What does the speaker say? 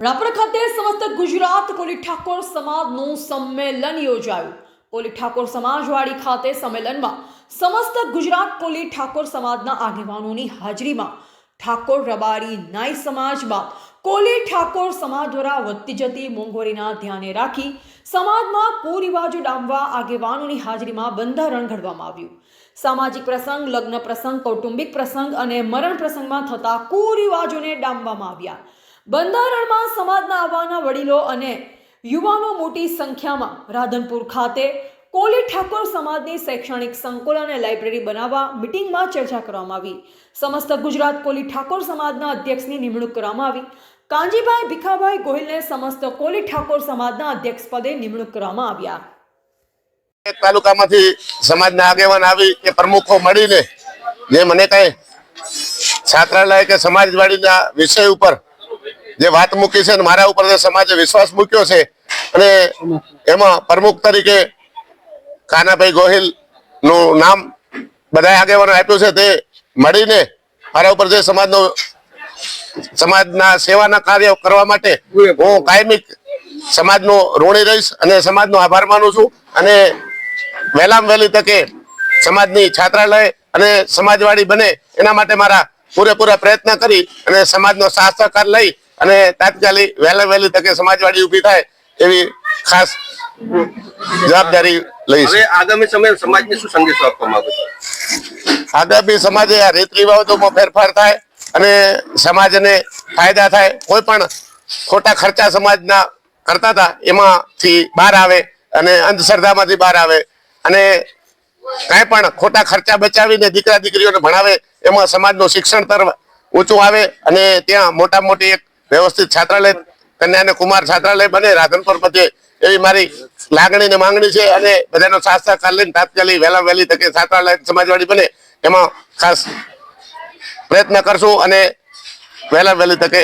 રાપર ખાતે સમસ્ત ગુજરાત કોલી ઠાકોર સમાજનું સંમેલન યોજાયું. કોલી ઠાકોર સમાજવાડી ખાતે સંમેલનમાં સમસ્ત ગુજરાત કોલી ઠાકોર સમાજના આગેવાનોની હાજરીમાં ઠાકોર રબારી નાઈ સમાજમાં કોલી ઠાકોર સમાજ દ્વારા વધતી જતી મોંઘવારીના ધ્યાને રાખી સમાજમાં કુરિવાજો ડામવા આગેવાનોની હાજરીમાં બંધારણ ઘડવામાં આવ્યું. સામાજિક પ્રસંગ, લગ્ન પ્રસંગ, કૌટુંબિક પ્રસંગ અને મરણ પ્રસંગમાં થતા કુરિવાજોને ડામવામાં આવ્યા. બંધારણમાં સમાજના આવવાના વડીલો અને યુવાનો મોટી સંખ્યામાં રાધનપુર ખાતે કોલી ઠાકોર સમાજની શૈક્ષણિક સંકુલ અને લાઇબ્રેરી બનાવવા મિટિંગમાં ચર્ચા કરવામાં આવી. સમસ્ત ગુજરાત કોલી ઠાકોર સમાજના અધ્યક્ષની નિમણૂક કરવામાં આવી. કાંજીભાઈ ભીખાભાઈ ગોહિલને સમસ્ત કોલી ઠાકોર સમાજના અધ્યક્ષ પદે નિમણૂક કરવામાં આવ્યા. તાલુકામાંથી સમાજના આગેવાન આવી કે પ્રમુખો મળીને જે મને કઈ છાત્રાલય કે સમાજવાડીના વિષય ઉપર જે વાત મૂકી છે મારા ઉપર જે સમાજે વિશ્વાસ મૂક્યો છે અને એમાં પ્રમુખ તરીકે કાનાભાઈ ગોહિલનું નામ બધા આગેવાનો આપ્યું છે, તે મળીને મારા ઉપર જે સમાજનો સમાજના સેવાના કાર્ય કરવા માટે હું કાયમી સમાજનો ઋણી રહીશ અને સમાજનો આભાર માનું છું અને વહેલામાં વહેલી તકે સમાજની છાત્રાલય અને સમાજવાડી બને એના માટે મારા પૂરેપૂરા પ્રયત્ન કરી અને સમાજનો સાથ સહકાર લઈ અને તાત્કાલિક વહેલા વહેલી તકે સમાજવાડી ઊભી થાય એવી ખાસ જવાબદારી લઈશ. હવે આગામી સમયે સમાજને શું સંદેશો આપવા માંગો છો? આગામી સમાજે આ રીત રિવાજોમાં ફેરફાર થાય અને સમાજને ફાયદા થાય. કોઈ પણ ખોટા ખર્ચા સમાજના કરતા હતા એમાંથી બહાર આવે અને અંધશ્રદ્ધામાંથી બહાર આવે અને કાંઈ પણ ખોટા ખર્ચા બચાવીને દીકરા દીકરીઓને ભણાવે એમાં સમાજનું શિક્ષણ તરફ ઊંચું આવે અને ત્યાં મોટા મોટી એક વ્યવસ્થિત છાત્રાલય કન્યા અને કુમાર છાત્રાલય બને. રાધનપુર મધ્યે એવી મારી લાગણી ને માંગણી છે અને બધાનો સાથ સહકાર લઈને તાત્કાલિક વહેલા વહેલી તકે છાત્રાલય સમાજવાડી બને. એમાં ખાસ પ્રયત્ન કરશું અને વહેલા વહેલી તકે